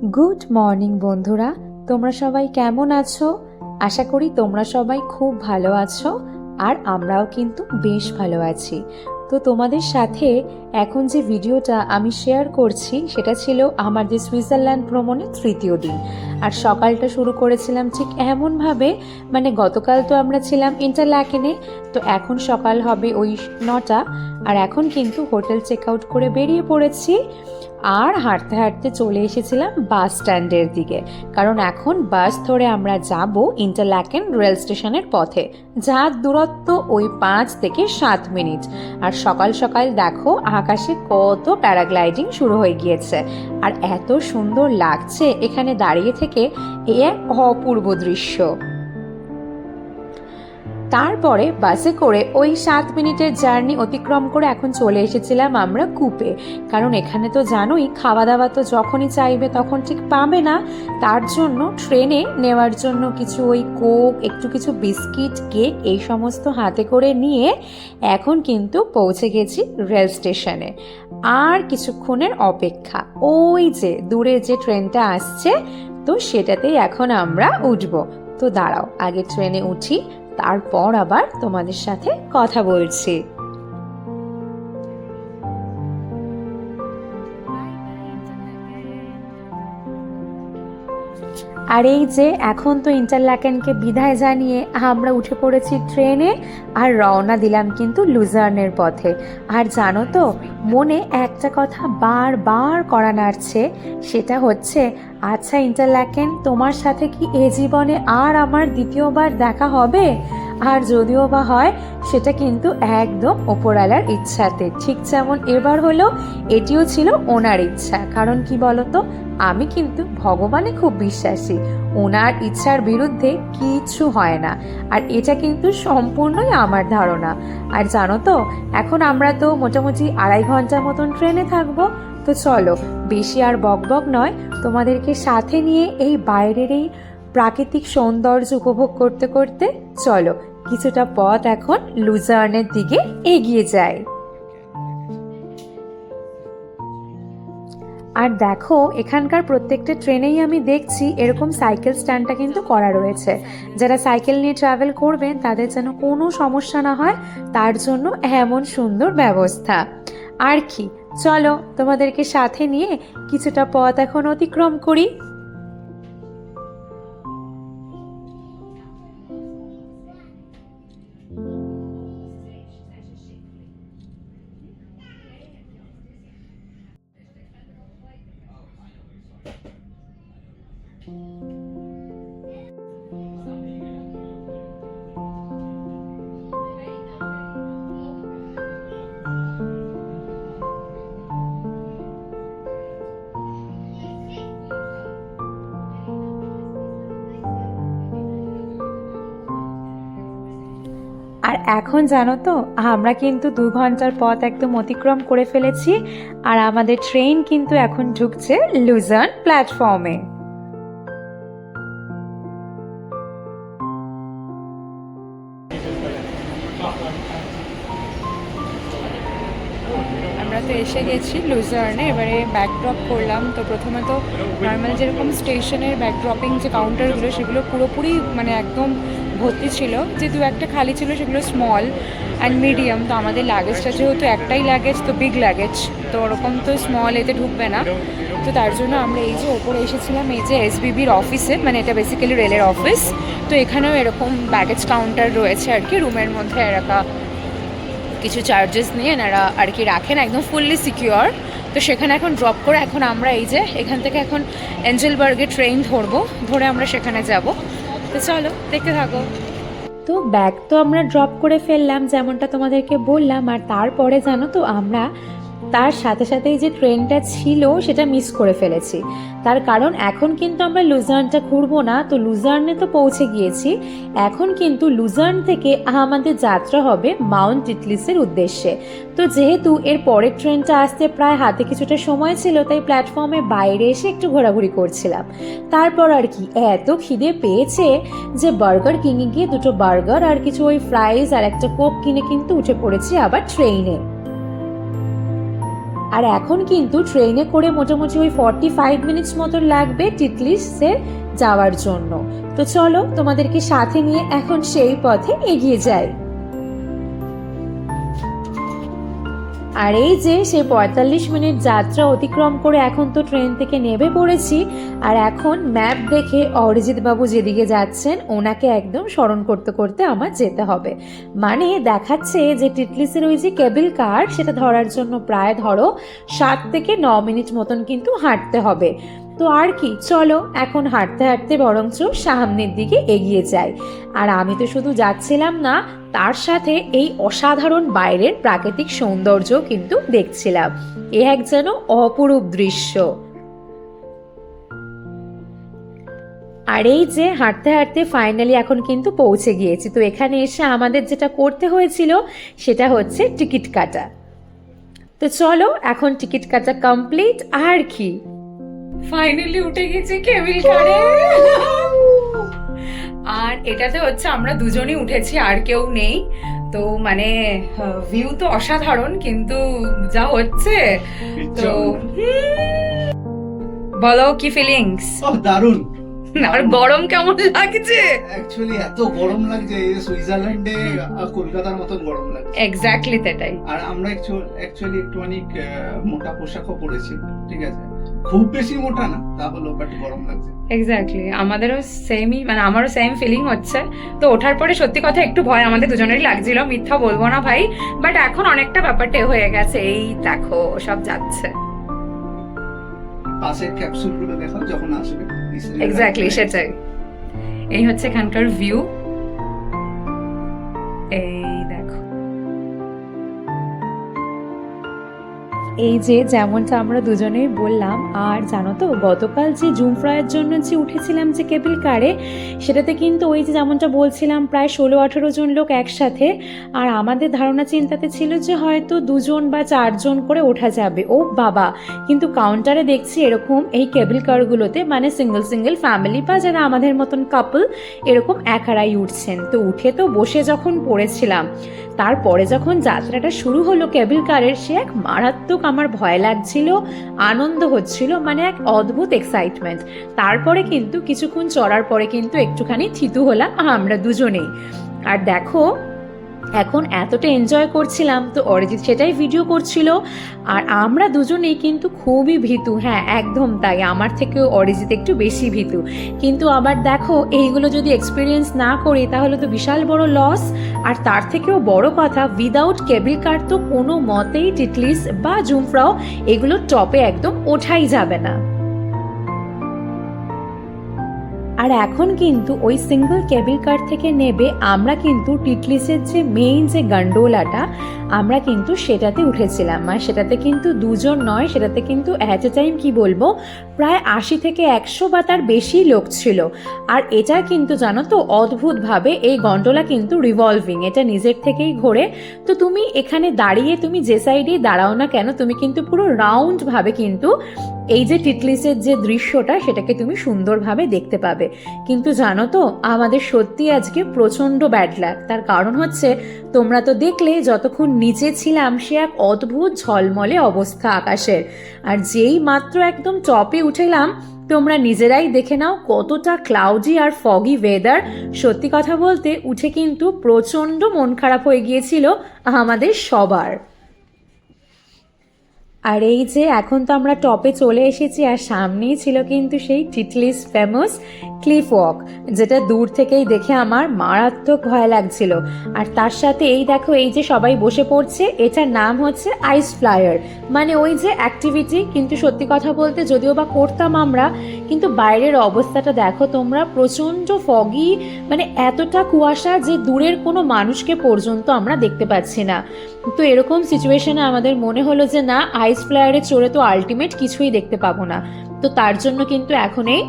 Good morning বন্ধুরা। তোমরা সবাই কেমন আছো? আশা করি তোমরা সবাই খুব ভালো আছো আর আমরাও কিন্তু বেশ ভালো আছি। তো তোমাদের সাথে এখন যে ভিডিওটা আমি শেয়ার করছি, সেটা ছিল আমার যে সুইজারল্যান্ড ভ্রমণের তৃতীয় দিন। আর সকালটা শুরু করেছিলাম ঠিক এমনভাবে মানে গতকাল তো আমরা ছিলাম ইন্টারল্যাকেনে, তো এখন সকাল হবে ওই নটা। আর এখন কিন্তু হোটেল চেক আউট করে বেরিয়ে পড়েছি। আর হাঁটতে হাঁটতে চলে এসেছিলাম বাস স্ট্যান্ডের দিকে। কারণ এখন বাস ধরে আমরা যাব ইন্টারল্যাকেন রেল স্টেশনের পথে, যার দূরত্ব ওই পাঁচ থেকে সাত মিনিট। আর সকাল সকাল দেখো আকাশে কত প্যারাগ্লাইডিং শুরু হয়ে গিয়েছে। আর এত সুন্দর লাগছে এখানে দাঁড়িয়ে থেকে, এ এক অপূর্ব দৃশ্য। তারপরে বাসে করে ওই সাত মিনিটের জার্নি অতিক্রম করে এখন চলে এসেছিলাম আমরা কূপে। কারণ এখানে তো জানোই খাওয়া দাওয়া তো যখনই চাইবে তখন ঠিক পাবে না। তার জন্য ট্রেনে নেওয়ার জন্য কিছু ওই কোক, একটু কিছু বিস্কিট, কেক এই সমস্ত হাতে করে নিয়ে এখন কিন্তু পৌঁছে গেছি রেল স্টেশনে। আর কিছুক্ষণের অপেক্ষা। ওই যে দূরে যে ট্রেনটা আসছে, তো সেটাতেই এখন আমরা উঠব। তো দাঁড়াও, আগে ট্রেনে উঠি। তারপর আবার তোমাদের সাথে কথা বলছি। আর এই যে এখন তো ইন্টারল্যাকেনকে বিদায় জানিয়ে আমরা উঠে পড়েছি ট্রেনে, আর রওনা দিলাম কিন্তু লুজার্নের পথে। আর জানো তো, মনে একটা কথা বারবার করা নাড়ছে, সেটা হচ্ছে আচ্ছা ইন্টারল্যাকেন তোমার সাথে কি এ জীবনে আর আমার দ্বিতীয়বার দেখা হবে? আর যদিও বা হয়, সেটা কিন্তু একদম ওপরওয়ালার ইচ্ছাতে। ঠিক যেমন এবার হলো, এটিও ছিল ওনার ইচ্ছা। কারণ কি বলতো? আমি কিন্তু ভগবানে খুব বিশ্বাসী। ওনার ইচ্ছার বিরুদ্ধে কিছু হয় না। আর এটা কিন্তু সম্পূর্ণই আমার ধারণা। আর জানো তো, এখন আমরা তো মোটামুটি আড়াই ঘণ্টার মতন ট্রেনে থাকব। তো চলো, বেশি আর বকবক নয় তোমাদেরকে সাথে নিয়ে এই বাইরের এই প্রাকৃতিক সৌন্দর্য উপভোগ করতে করতে চলো, কিছুটা পথ এখন লুজার্নের দিকে এগিয়ে যায় আর দেখো, এখানকার প্রত্যেকটা ট্রেনেই আমি দেখছি এরকম সাইকেল স্ট্যান্ডটা কিন্তু করা রয়েছে। যারা সাইকেল নিয়ে ট্রাভেল করবেন, তাদের যেন কোনো সমস্যা না হয়, তার জন্য এমন সুন্দর ব্যবস্থা। আর কি চলো তোমাদেরকে সাথে নিয়ে কিছুটা পথ এখন অতিক্রম করি। এখন জানো তো, আমরা কিন্তু দু ঘণ্টার পথ একদম অতিক্রম করে ফেলেছি আর আমাদের ট্রেন কিন্তু এখন ঢুকছে লুজার্ন প্ল্যাটফর্মে আমরা তো এসে গেছি লুজার্নে এবারে ব্যাকড্রপ করলাম। তো প্রথমে তো নর্মাল যেরকম স্টেশনের ব্যাকড্রপিং যে কাউন্টারগুলো সেগুলো পুরোপুরি মানে একদম ভর্তি ছিল, যে দু একটা খালি ছিল সেগুলো স্মল অ্যান্ড মিডিয়াম তো আমাদের লাগেজটা যেহেতু একটাই লাগেজ তো বিগ লাগেজ তো ওরকম তো স্মল এতে ঢুকবে না। তো তার জন্য আমরা এই যে ওপরে এসেছিলাম, এই যে এসবিবির অফিসে মানে এটা বেসিক্যালি রেলের অফিস তো এখানেও এরকম ব্যাগেজ কাউন্টার রয়েছে আর কি রুমের মধ্যে এরকা কিছু চার্জেস নিয়ে এনারা আর কি রাখেন, একদম ফুললি সিকিওর তো সেখানে এখন ড্রপ করে এখন আমরা এই যে, এখান থেকে এখন এঞ্জেলবার্গে ট্রেন ধরবো, ধরে আমরা সেখানে যাব। তো চলো, দেখতে থাকো। তো ব্যাগ তো আমরা ড্রপ করে ফেললাম, যেমনটা তোমাদেরকে বললাম, আর তারপরে জানো তো আমরা তার সাথে সাথেই যে ট্রেনটা ছিল, সেটা মিস করে ফেলেছি। তার কারণ, এখন কিন্তু আমরা লুজার্নটা ঘুরবো না, তো লুজার্নে তো পৌঁছে গিয়েছি। এখন কিন্তু লুজার্ন থেকে আমাদের যাত্রা হবে মাউন্ট টিটলিসের উদ্দেশ্যে। তো যেহেতু এর পরের ট্রেনটা আসতে প্রায় হাতে কিছুটা সময় ছিল, তাই প্ল্যাটফর্মে বাইরে এসে একটু ঘোরাঘুরি করছিলাম। তারপর আর কি, এত খিদে পেয়েছে যে বার্গার কিনে গিয়ে দুটো বার্গার আর কিছু ওই ফ্রাইজ আর একটা কোক কিনে কিন্তু উঠে পড়েছি আবার ট্রেনে আর এখন কিন্তু ট্রেনে করে মোটামুটি ওই ফর্টি ফাইভ মিনিটস মতো লাগবে টিটলিসে যাওয়ার জন্য। তো চলো তোমাদেরকে সাথে নিয়ে এখন সেই পথে এগিয়ে যাই। আর এই যে সে পঁয়তাল্লিশ মিনিট যাত্রা অতিক্রম করে এখন তো ট্রেন থেকে নেমে পড়েছি, আর এখন ম্যাপ দেখে অরিজিৎ বাবু যেদিকে যাচ্ছেন, ওনাকে একদম স্মরণ করতে করতে আমার যেতে হবে। মানে দেখাচ্ছে যে টিটলিসের ওই যে কেবিল কার, সেটা ধরার জন্য প্রায় ধরো সাত থেকে ন মিনিট মতন কিন্তু হাঁটতে হবে। তো আর কি? চলো, এখন হাঁটতে হাঁটতে বরঞ্চ সামনের দিকে এগিয়ে যাই। আর আমি তো শুধু যাচ্ছিলাম না, তার সাথে এই অসাধারণ বাইরের প্রাকৃতিক সৌন্দর্য কিন্তু দেখছিলাম। এ এক যেন অপরূপ দৃশ্য। আর এই যে হাঁটতে হাঁটতে ফাইনালি এখন কিন্তু পৌঁছে গিয়েছি। তো এখানে এসে আমাদের যেটা করতে হয়েছিল, সেটা হচ্ছে টিকিট কাটা। তো চলো, এখন টিকিট কাটা কমপ্লিট আর কি? ফাইনালি উঠে গেছি কেবিল কারে আর এটাতে হচ্ছে আমরা দুজনই উঠেছি আর কেউ নেই। তো মানে ভিউ তো অসাধারণ কিন্তু যা হচ্ছে তো বলো কি ফিলিংস ও দারুণ। আর গরম কেমন লাগছে? অ্যাকচুয়ালি এত গরম লাগছে সুইজারল্যান্ডে কলকাতার মতন গরম লাগছে। এক্স্যাক্টলি সেটাই আর আমরা অ্যাকচুয়ালি একটুখানি আহ, মোটা পোশাকও পরেছি ঠিক আছে? খুব বেশি মোটা না তা হলো বাট গরম লাগছে। এক্স্যাক্টলি আমাদেরও সেমই মানে আমারও সেম ফিলিং হচ্ছে। তো ওঠার পরে সত্যি কথা একটু ভয় আমাদের দুজনেরই লাগছিল মিথ্যা বলব না ভাই। বাট এখন অনেকটা ব্যাপারটা হয়ে গেছে এই দেখো সব যাচ্ছে। পাশের ক্যাপসুলগুলো দেখাও যখন আসবে এক্স্যাক্টলি। সেটাই। এই হচ্ছে এখানকার ভিউ এই যে যেমনটা আমরা দুজনেই বললাম, আর জানো তো, গতকাল যে জুম ফ্রাইয়ের জন্য যে উঠেছিলাম যে কেবিল কারে, সেটাতে কিন্তু ওই যে যেমনটা বলছিলাম, প্রায় ষোলো আঠেরো জন লোক একসাথে, আর আমাদের ধারণা চিন্তাতে ছিল যে হয়তো দুজন বা চারজন করে ওঠা যাবে। ও বাবা, কিন্তু কাউন্টারে দেখছি এরকম এই কেবিল কারগুলোতে মানে সিঙ্গেল সিঙ্গেল ফ্যামিলি বা যারা আমাদের মতন কাপল এরকম একারাই উঠছেন। তো উঠে তো বসে যখন পড়েছিলাম তারপরে যখন যাত্রাটা শুরু হলো কেবিল কারের, সে এক মারাত্মক আমার ভয় লাগছিল, আনন্দ হচ্ছিল মানে এক অদ্ভুত এক্সাইটমেন্ট তারপরে কিন্তু কিছুক্ষণ চড়ার পরে কিন্তু একটুখানি থিতু হলাম আমরা দুজনেই। আর দেখো এখন এতটা এনজয় করছিলাম, তো অরিজিৎ সেটাই ভিডিও করছিল। আর আমরা দুজনেই কিন্তু খুবই ভীতু হ্যাঁ একদম তাই, আমার থেকেও অরিজিৎ একটু বেশি ভীতু। কিন্তু আবার দেখো, এইগুলো যদি এক্সপিরিয়েন্স না করি, তাহলে তো বিশাল বড় লস আর তার থেকেও বড় কথা উইদাউট কেবিল কার তো কোনো মতেই টিটলিস বা জুমফ্রাও এগুলো টপে একদম ওঠাই যাবে না। আর এখন কিন্তু ওই সিঙ্গল কেবিল কার থেকে নেবে আমরা কিন্তু টিটলিসের যে মেইন যে গান্ডোলাটা আমরা কিন্তু সেটাতে উঠেছিলাম। আর সেটাতে কিন্তু দুজন নয়, সেটাতে কিন্তু অ্যাট এ টাইম কি বলব? প্রায় আশি থেকে একশো বা তার বেশি লোক ছিল। আর এটা কিন্তু জানো তো অদ্ভুতভাবে এই গন্ডোলা কিন্তু রিভলভিং এটা নিজের থেকেই ঘোরে। তো তুমি এখানে দাঁড়িয়ে তুমি যে সাইডেই দাঁড়াও না কেন, তুমি কিন্তু পুরো রাউন্ডভাবে কিন্তু এই যে টিটলিসের যে দৃশ্যটা, সেটাকে তুমি সুন্দরভাবে দেখতে পাবে। কিন্তু জানো তো আমাদের সত্যি আজকে প্রচণ্ড ব্যাড লাগ তার কারণ হচ্ছে তোমরা তো দেখলে যতক্ষণ নিচে ছিলাম সে এক অদ্ভুত ঝলমলে অবস্থা আকাশের। আর যেই মাত্র একদম টপে উঠেলাম, তোমরা নিজেরাই দেখে নাও কতটা ক্লাউডি আর ফগি ওয়েদার সত্যি কথা বলতে, উঠে কিন্তু প্রচণ্ড মন খারাপ হয়ে গিয়েছিল আমাদের সবার। আর এই যে এখন তো আমরা টপে চলে এসেছি আর সামনেই ছিল কিন্তু সেই টিটলিস ফেমাস ক্লিফ ওয়াক যেটা দূর থেকেই দেখে আমার মারাত্মক ভয় লাগছিল। আর তার সাথে এই দেখো, এই যে সবাই বসে পড়ছে, এটার নাম হচ্ছে আইস ফ্লায়ার মানে ওই যে অ্যাক্টিভিটি কিন্তু সত্যি কথা বলতে যদিও বা করতাম আমরা, কিন্তু বাইরের অবস্থাটা দেখো তোমরা, প্রচণ্ড ফগি মানে এতটা কুয়াশা যে দূরের কোনো মানুষকে পর্যন্ত আমরা দেখতে পাচ্ছি না। তো এরকম সিচুয়েশনে আমাদের মনে হলো যে না আইস ফ্লায়ারে চড়ে তো আলটিমেট কিছুই দেখতে পাবো না। তো তার জন্য কিন্তু এখন এই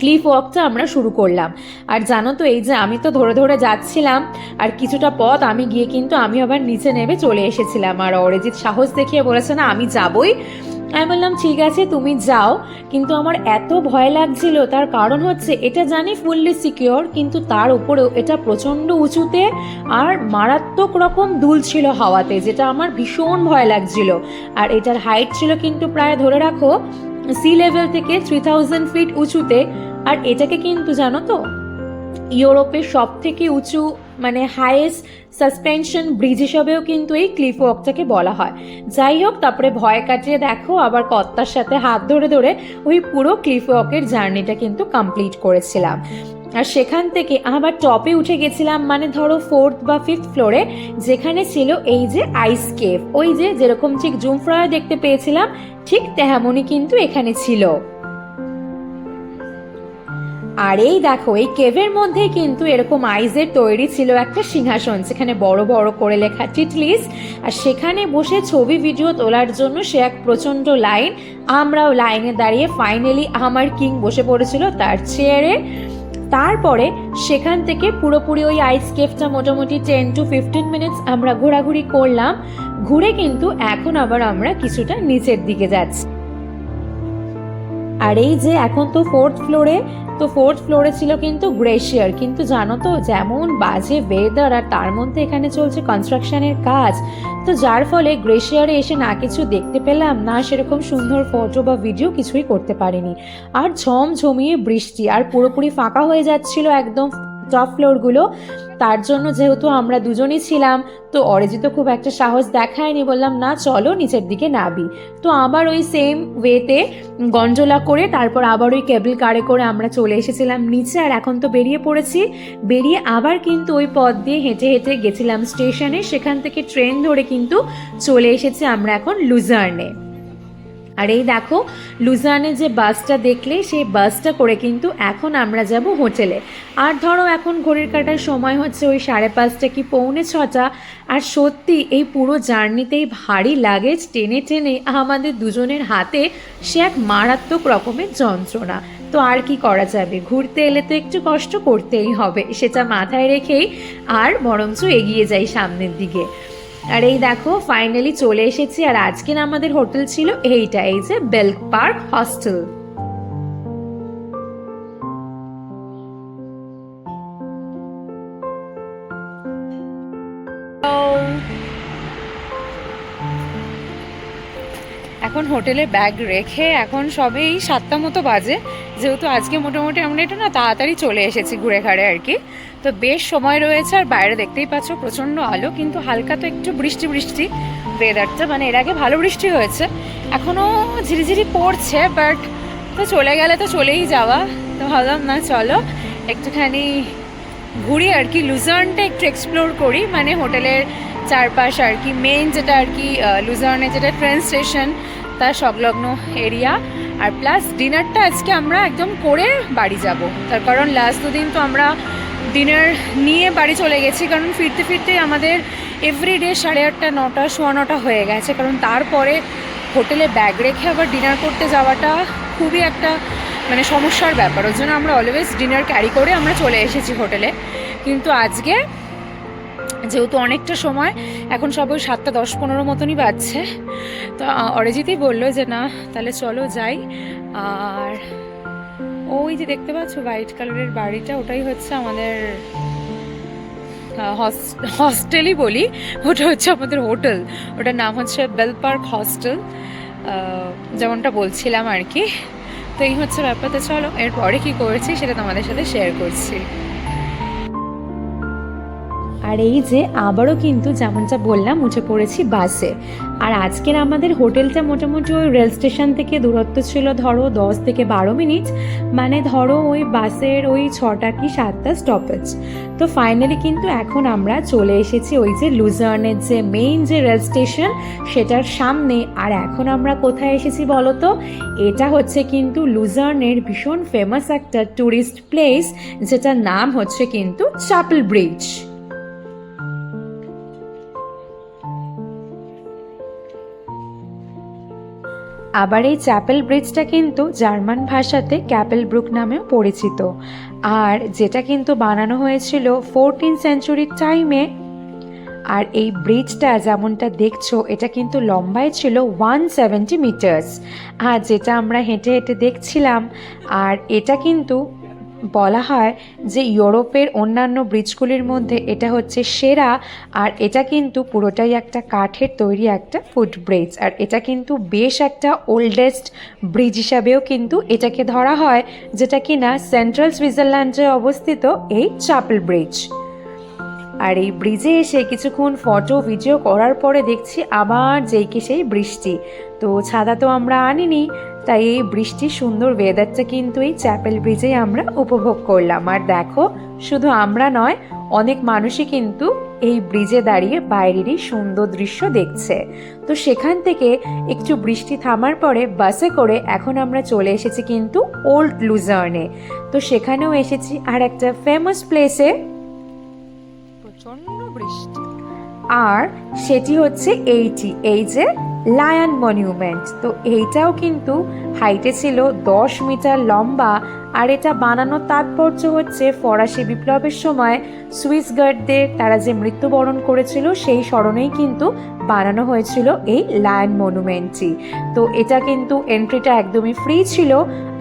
ক্লিফ ওয়াকটা আমরা শুরু করলাম। আর জানো তো এই যে আমি তো ধরে ধরে যাচ্ছিলাম, আর কিছুটা পথ আমি গিয়ে কিন্তু আমি আবার নিচে নেমে চলে এসেছিলাম। আর অরিজিৎ সাহস দেখিয়ে বলেছে, না, আমি যাবই। আমি বললাম, ঠিক আছে, তুমি যাও। কিন্তু আমার এত ভয় লাগছিল, তার কারণ হচ্ছে এটা জানি ফুললি সিকিওর কিন্তু তার উপরেও এটা প্রচণ্ড উঁচুতে আর মারাত্মক রকম দুল ছিল হাওয়াতে, যেটা আমার ভীষণ ভয় লাগছিল। আর এটার হাইট ছিল কিন্তু প্রায় ধরে রাখো সি লেভেল থেকে থ্রি থাউজেন্ড ফিট উঁচুতে। আর এটাকে কিন্তু জানো তো ইউরোপের সব থেকে উঁচু মানে হাইয়েস্ট সাসপেনশন ব্রিজ হিসাবেও কিন্তু এই ক্লিফ ওয়াকটাকে বলা হয়। যাই হোক, তারপরে ভয় কাটিয়ে দেখো, আবার কর্তার সাথে হাত ধরে ধরে ওই পুরো ক্লিফ ওয়াকের জার্নিটা কিন্তু কমপ্লিট করেছিলাম। আর সেখান থেকে আবার টপে উঠে গেছিলাম মানে ধরো ফোর্থ বা ফিফথ ফ্লোরে যেখানে ছিল এই যে আইস কেভ ওই যে যেরকম ঠিক জুম দেখতে পেয়েছিলাম, ঠিক তেমনই কিন্তু এখানে ছিল। আর এই দেখো, এই কেভের মধ্যে কিন্তু এরকম আইজের তৈরি ছিল একটা সিংহাসন, সেখানে বড় বড় করে লেখা টিটলিস আর সেখানে বসে ছবি, ভিডিও তোলার জন্য সে এক প্রচণ্ড লাইন, আমরাও লাইনে দাঁড়িয়ে ফাইনালি আমার কিং বসে পড়েছিল তার চেয়ারে তারপরে সেখান থেকে পুরোপুরি ওই আইস কেভটা মোটামুটি টেন টু ফিফটিন মিনিটস আমরা ঘোরাঘুরি করলাম, ঘুরে কিন্তু এখন আবার আমরা কিছুটা নিচের দিকে যাচ্ছি। আর এই যে এখন তো ফোর্থ ফ্লোরে তো ফোর্থ ফ্লোরে ছিল কিন্তু গ্রেশিয়ার কিন্তু জানো তো যেমন বাজে ওয়েদার আর তার মধ্যে এখানে চলছে কনস্ট্রাকশনের কাজ, তো যার ফলে গ্রেশিয়ারে এসে না কিছু দেখতে পেলাম, না সেরকম সুন্দর ফটো বা ভিডিও কিছুই করতে পারিনি। আর ঝমঝমিয়ে বৃষ্টি, আর পুরোপুরি ফাঁকা হয়ে যাচ্ছিল একদম টপ ফ্লোরগুলো তার জন্য যেহেতু আমরা দুজনই ছিলাম, তো অরিজিৎ খুব একটা সাহস দেখায়নি, বললাম, না, চলো নিচের দিকে নাবি তো আবার ওই সেম ওয়েতে গঞ্জলা করে, তারপর আবার ওই কেবল কারে করে আমরা চলে এসেছিলাম নিচে, আর এখন তো বেরিয়ে পড়েছি। বেরিয়ে আবার কিন্তু ওই পথ দিয়ে হেঁটে হেঁটে গেছিলাম স্টেশনে সেখান থেকে ট্রেন ধরে কিন্তু চলে এসেছি আমরা এখন লুজার্নে আর এই দেখো লুজার্নে যে বাসটা দেখলে, সেই বাসটা করে কিন্তু এখন আমরা যাব হোটেলে। আর ধরো এখন ঘড়ির কাটার সময় হচ্ছে ওই সাড়ে পাঁচটা কি পৌনে ছটা, আর সত্যি এই পুরো জার্নিতেই ভারী লাগেজ টেনে টেনে আমাদের দুজনের হাতে সে এক মারাত্মক রকমের যন্ত্রণা। তো আর কি করা যাবে? ঘুরতে এলে তো একটু কষ্ট করতেই হবে, সেটা মাথায় রেখেই আর বরঞ্চ এগিয়ে যাই সামনের দিকে। আর এই দেখো ফাইনালি চলে এসেছি, আর আজকের আমাদের হোটেল ছিল এইটা, এই যে বেল্ক পার্ক হস্টেল। এখন হোটেলে ব্যাগ রেখে এখন সবেই সাতটা মতো বাজে, যেহেতু আজকে মোটামুটি আমরা এটা না তাড়াতাড়ি চলে এসেছি ঘুরে ঘাড়ে আর কি। তো বেশ সময় রয়েছে আর বাইরে দেখতেই পাচ্ছ প্রচণ্ড আলো, কিন্তু হালকা তো একটু বৃষ্টি বৃষ্টি ওয়েদারটা মানে এর আগে ভালো বৃষ্টি হয়েছে এখনও ঝিরিঝিরি পড়ছে বাট তো চলে গেলে তো চলেই যাওয়া। তো ভাবলাম, না, চলো, একটুখানি ঘুরি আর কি লুজার্নটা একটু এক্সপ্লোর করি। মানে হোটেলের চারপাশ আর কি মেইন যেটা আর কি লুজার্নে যেটা ট্রেন স্টেশন তার সংলগ্ন এরিয়া আর প্লাস ডিনারটা আজকে আমরা একদম করে বাড়ি যাব। তার কারণ লাস্ট দুদিন তো আমরা ডিনার নিয়ে বাড়ি চলে গেছি কারণ ফিরতে ফিরতে আমাদের এভরিডে সাড়ে আটটা নটা সোয়া নটা হয়ে গেছে। কারণ তারপরে হোটেলে ব্যাগ রেখে আবার ডিনার করতে যাওয়াটা খুবই একটা মানে সমস্যার ব্যাপার। ওর জন্য আমরা অলওয়েজ ডিনার ক্যারি করে আমরা চলে এসেছি হোটেলে। কিন্তু আজকে যেহেতু অনেকটা সময় এখন সব ওই সাতটা দশ পনেরো মতনই বাজছে। তো আহ, অরিজিৎই বলল যে না তাহলে চলো যাই। আর ওই যে দেখতে পাচ্ছ হোয়াইট কালারের বাড়িটা, ওটাই হচ্ছে আমাদের হস্টেলই বলি, ওটা হচ্ছে আমাদের হোটেল। ওটার নাম হচ্ছে বেল পার্ক হস্টেল যেমনটা বলছিলাম আর কি। তো এই হচ্ছে ব্যাপারটা, চলো, এরপরে কি করেছি সেটা তোমাদের সাথে শেয়ার করছি। আর এই যে আবারও কিন্তু যেমনটা বললাম, উঠে পড়েছি বাসে। আর আজকের আমাদের হোটেলটা মোটামুটি ওই রেল স্টেশন থেকে দূরত্ব ছিল ধরো দশ থেকে বারো মিনিট। মানে ধরো ওই বাসের ওই ছটা কি সাতটা স্টপেজ তো ফাইনালি কিন্তু এখন আমরা চলে এসেছি ওই যে লুজার্নের যে মেইন যে রেল স্টেশন, সেটার সামনে। আর এখন আমরা কোথায় এসেছি বলো তো? এটা হচ্ছে কিন্তু লুজার্নের ভীষণ ফেমাস একটা ট্যুরিস্ট প্লেস যেটার নাম হচ্ছে কিন্তু চাপল ব্রিজ আবার এই চ্যাপেল ব্রিজটা কিন্তু জার্মান ভাষাতে ক্যাপেল ব্রুক নামেও পরিচিত। আর যেটা কিন্তু বানানো হয়েছিল ফোরটিন সেঞ্চুরির টাইমে আর এই ব্রিজটা যেমনটা দেখছ, এটা কিন্তু লম্বায় ছিল ওয়ান সেভেন্টি মিটার্স আর যেটা আমরা হেঁটে হেঁটে দেখছিলাম, আর এটা কিন্তু বলা হয় যে ইউরোপের অন্যান্য ব্রিজগুলির মধ্যে এটা হচ্ছে সেরা, আর এটা কিন্তু পুরোটাই একটা কাঠের তৈরি একটা ফুট ব্রিজ, আর এটা কিন্তু বেশ একটা ওল্ডেস্ট ব্রিজ হিসাবেও কিন্তু এটাকে ধরা হয়, যেটা কিনা সেন্ট্রাল সুইজারল্যান্ডে অবস্থিত এই চাপল ব্রিজ আর এই ব্রিজে এসে কিছুক্ষণ ফটো ভিডিও করার পরে দেখছি আবার যেই কি সেই বৃষ্টি। তো ছাদা তো আমরা আনিনি, তাই এই বৃষ্টির সুন্দর ওয়েদারটা কিন্তু এই চ্যাপেল ব্রিজেই আমরা উপভোগ করলাম। আর দেখো, শুধু আমরা নয়, অনেক মানুষই কিন্তু এই ব্রিজে দাঁড়িয়ে বাইরেরই সুন্দর দৃশ্য দেখছে। তো সেখান থেকে একটু বৃষ্টি থামার পরে বাসে করে এখন আমরা চলে এসেছি কিন্তু ওল্ড লুজার্নে তো সেখানেও এসেছি আর একটা ফেমাস প্লেসে বৃষ্টি। আর সেটি হচ্ছে এইটি, এই যে লায়ন মনিউমেন্ট তো এইটাও কিন্তু হাইটে ছিল দশ মিটার লম্বা, আর এটা বানানোর তাৎপর্য হচ্ছে ফরাসি বিপ্লবের সময় সুইস গার্ডদের তারা যে মৃত্যুবরণ করেছিল, সেই স্মরণেই কিন্তু বানানো হয়েছিল এই লায়ন মনুমেন্টটি। তো এটা কিন্তু এন্ট্রিটা একদমই ফ্রি ছিল,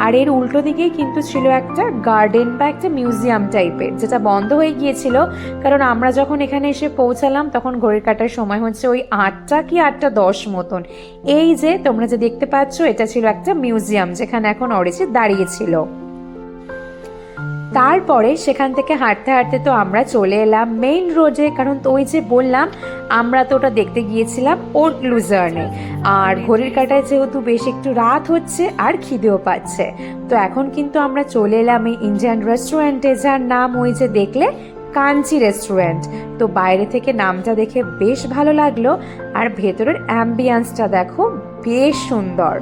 আর এর উল্টো দিকেই কিন্তু ছিল একটা গার্ডেন বা একটা মিউজিয়াম টাইপের যেটা বন্ধ হয়ে গিয়েছিল। কারণ আমরা যখন এখানে এসে পৌঁছালাম, তখন ঘড়ির কাটার সময় হচ্ছে ওই আটটা কি আটটা দশ মতন। এই যে তোমরা যে দেখতে পাচ্ছ, এটা ছিল একটা মিউজিয়াম যেখানে এখন অরিজিৎ দাঁড়িয়েছিল তারপরে সেখান থেকে হাঁটতে হাঁটতে তো আমরা চলে এলাম মেইন রোডে কারণ ওই যে বললাম, আমরা তো ওটা দেখতে গিয়েছিলাম ওল্ড লুজার্নে আর ঘড়ির কাটায় যেহেতু বেশ একটু রাত হচ্ছে, আর খিদেও পাচ্ছে। তো এখন কিন্তু আমরা চলে এলাম এই ইন্ডিয়ান রেস্টুরেন্টে যার নাম ওই যে দেখলে কাঞ্চি রেস্টুরেন্ট তো বাইরে থেকে নামটা দেখে বেশ ভালো লাগল। আর ভেতরের অ্যাম্বিয়েন্সটা দেখো, বেশ সুন্দর।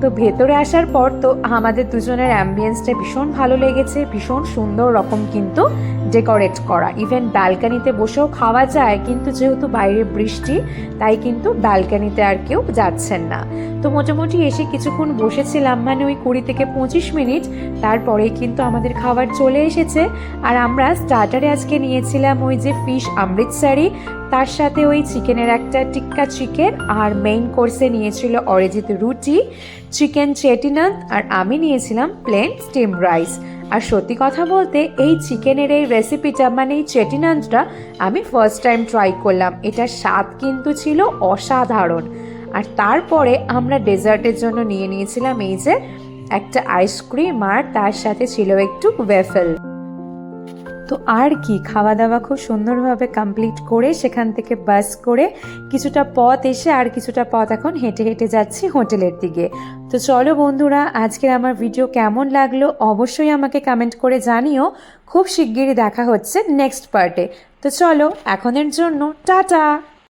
তো ভেতরে আসার পর তো আমাদের দুজনের অ্যাম্বিয়েন্সটা ভীষণ ভালো লেগেছে, ভীষণ সুন্দর রকম কিন্তু ডেকোরেট করা। ইভেন ব্যালকানিতে বসেও খাওয়া যায়, কিন্তু যেহেতু বাইরে বৃষ্টি, তাই কিন্তু ব্যালকানিতে আর কেউ যাচ্ছেন না। তো মোটামুটি এসে কিছুক্ষণ বসেছিলাম মানে ওই কুড়ি থেকে পঁচিশ মিনিট তারপরেই কিন্তু আমাদের খাবার চলে এসেছে। আর আমরা স্টার্টারে আজকে নিয়েছিলাম ওই যে ফিশ অমৃতসারি তার সাথে ওই চিকেনের একটা টিক্কা চিকেন আর মেইন কোর্সে নিয়েছিল অরিজিৎ রুটি। চিকেন চেটিনাথ আর আমি নিয়েছিলাম প্লেন স্টিম রাইস। আর সত্যি কথা বলতে এই চিকেনের এই রেসিপিটা মানে এই চেটিনাথটা আমি ফার্স্ট টাইম ট্রাই করলাম। এটার স্বাদ কিন্তু ছিল অসাধারণ। আর তারপরে আমরা ডেজার্টের জন্য নিয়ে নিয়েছিলাম এই যে একটা আইসক্রিম আর তার সাথে ছিল একটু ওয়েফেল তো আর কি? খাওয়া দাওয়া খুব সুন্দরভাবে কমপ্লিট করে সেখান থেকে বাস করে কিছুটা পথ এসে আর কিছুটা পথ এখন হেঁটে হেঁটে যাচ্ছি হোটেলের দিকে। তো চলো বন্ধুরা, আজকের আমার ভিডিও কেমন লাগল অবশ্যই আমাকে কমেন্ট করে জানিও। খুব শিগগিরই দেখা হচ্ছে নেক্সট পার্টে তো চলো, এখনের জন্য টাটা!